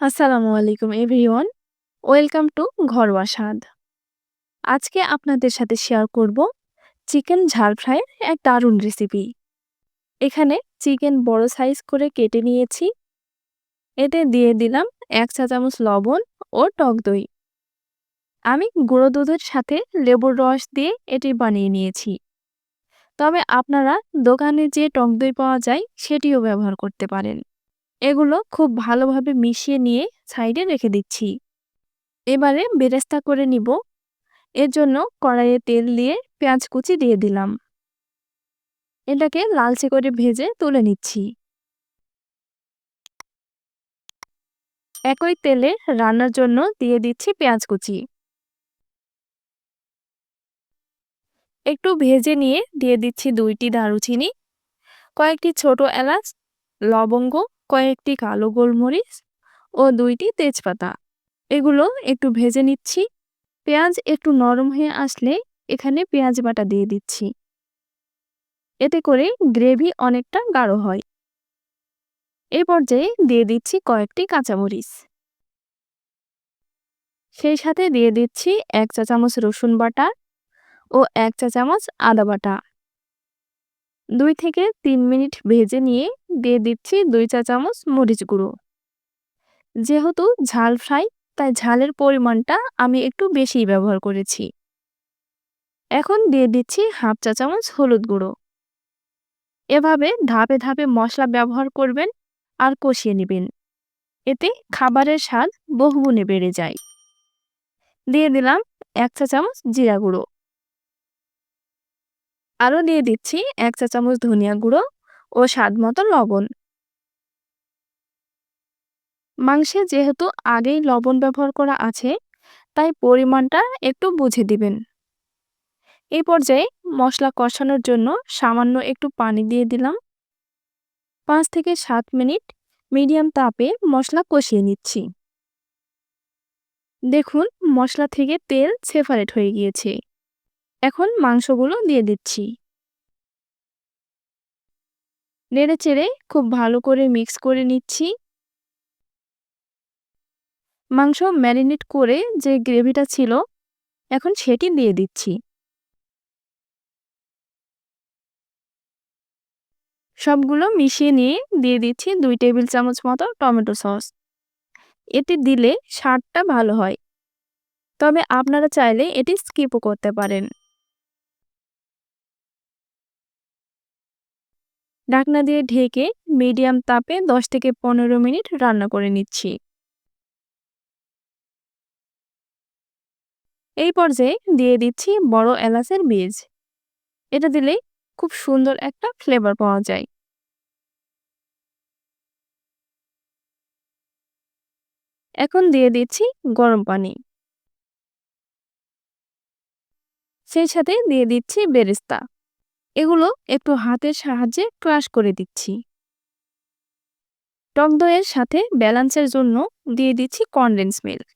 আসসালামু আলাইকুম everyone. Welcome to ঘরোয়া স্বাদ। আজকে আপনাদের সাথে শেয়ার করব চিকেন ঝাল ফ্রাইয়ের এক দারুণ রেসিপি। এখানে চিকেন বড় সাইজ করে কেটে নিয়েছি। এতে দিয়ে দিলাম এক চা চামচ লবণ ও টক দই। আমি গুঁড়ো দুধের সাথে লেবুর রস দিয়ে এটি বানিয়ে নিয়েছি। তবে আপনারা দোকানে যে টক দই পাওয়া যায় সেটিও ব্যবহার করতে পারেন। এগুলো খুব ভালোভাবে মিশিয়ে নিয়ে সাইডে রেখে দিচ্ছি। এবারে বেরেস্তা করে নিব। এর জন্য কড়াইয়ে তেল দিয়ে পেঁয়াজ কুচি দিয়ে দিলাম। এটাকে লালচে করে ভেজে তুলে নিচ্ছি। একই তেলে রান্নার জন্য দিয়ে দিচ্ছি পেঁয়াজ কুচি। একটু ভেজে নিয়ে দিয়ে দিচ্ছি দুইটি দারুচিনি, কয়েকটি ছোট এলাচ, লবঙ্গ কয়েকটি কালো গোলমরিচ ও দুইটি তেজপাতা। এগুলো একটু ভেজে নিচ্ছি। পেঁয়াজ একটু নরম হয়ে আসলে এখানে পেঁয়াজ বাটা দিয়ে দিচ্ছি। এতে করে গ্রেভি অনেকটা গাঢ় হয়। এই পর্যায়ে দিয়ে দিচ্ছি কয়েকটি কাঁচামরিচ। সেই সাথে দিয়ে দিচ্ছি এক চা চামচ রসুন বাটা ও এক চা চামচ আদা বাটা। দুই থেকে তিন মিনিট ভেজে নিয়ে দিয়ে দিচ্ছি দুই চা চামচ মরিচ গুঁড়ো। যেহেতু ঝাল ফ্রাই, তাই ঝালের পরিমাণটা আমি একটু বেশি ব্যবহার করেছি। এখন দিয়ে দিচ্ছি হাফ চা চামচ হলুদ গুঁড়ো। এভাবে ধাপে ধাপে মশলা ব্যবহার করবেন আর কষিয়ে নেবেন। এতে খাবারের স্বাদ বহুগুণে বেড়ে যায়। দিয়ে দিলাম এক চা চামচ জিরা গুঁড়ো। আরও দিয়ে দিচ্ছি এক চা চামচ ধনিয়া গুঁড়ো ও স্বাদ মতো লবণ। মাংসে যেহেতু আগেই লবণ ব্যবহার করা আছে, তাই পরিমাণটা একটু বুঝে দিবেন। এই পর্যায়ে মশলা কষানোর জন্য সামান্য একটু পানি দিয়ে দিলাম। পাঁচ থেকে সাত মিনিট মিডিয়াম তাপে মশলা কষিয়ে নিচ্ছি। দেখুন, মশলা থেকে তেল সেপারেট হয়ে গিয়েছে। এখন মাংসগুলো দিয়ে দিচ্ছি। নেড়ে চেড়ে খুব ভালো করে মিক্স করে নিচ্ছি। মাংস ম্যারিনেট করে যে গ্রেভিটা ছিল, এখন সেটি দিয়ে দিচ্ছি। সবগুলো মিশিয়ে নিয়ে দিয়ে দিচ্ছি দুই টেবিল চামচ মতো টমেটো সস। এটি দিলে স্বাদটা ভালো হয়। তবে আপনারা চাইলে এটি স্কিপও করতে পারেন। ঢাকনা দিয়ে ঢেকে মিডিয়াম তাপে দশ থেকে পনেরো মিনিট রান্না করে নিচ্ছি। এই পর্যায়ে দিয়ে দিচ্ছি বড় এলাচের বীজ। এটা দিলে খুব সুন্দর একটা ফ্লেভার পাওয়া যায়। এখন দিয়ে দিচ্ছি গরম পানি। সেই সাথে দিয়ে দিচ্ছি বেরেস্তা। এগুলো একটু হাতের সাহায্যে ক্রাশ করে দিচ্ছি। টক দইয়ের সাথে ব্যালান্সের জন্য দিয়ে দিচ্ছি কনডেন্স মিল্ক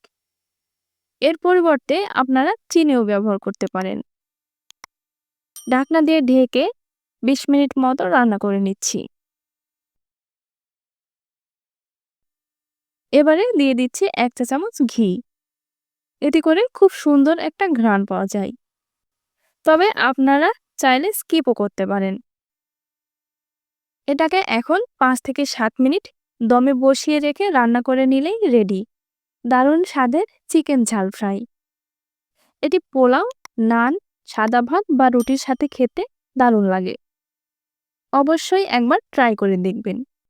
এর পরিবর্তে আপনারা চিনিও ব্যবহার করতে পারেন। ঢাকনা দিয়ে ঢেকে বিশ মিনিট মতো রান্না করে নিচ্ছি। এবারে দিয়ে দিচ্ছি এক চা চামচ ঘি। এতে করে খুব সুন্দর একটা ঘ্রাণ পাওয়া যায়। তবে আপনারা চাইলে স্কিপও করতে পারেন। এটাকে এখন পাঁচ থেকে সাত মিনিট দমে বসিয়ে রেখে রান্না করে নিলেই রেডি দারুণ স্বাদের চিকেন ঝাল ফ্রাই এটি পোলাও, নান, সাদা ভাত বা রুটির সাথে খেতে দারুণ লাগে। অবশ্যই একবার ট্রাই করে দেখবেন।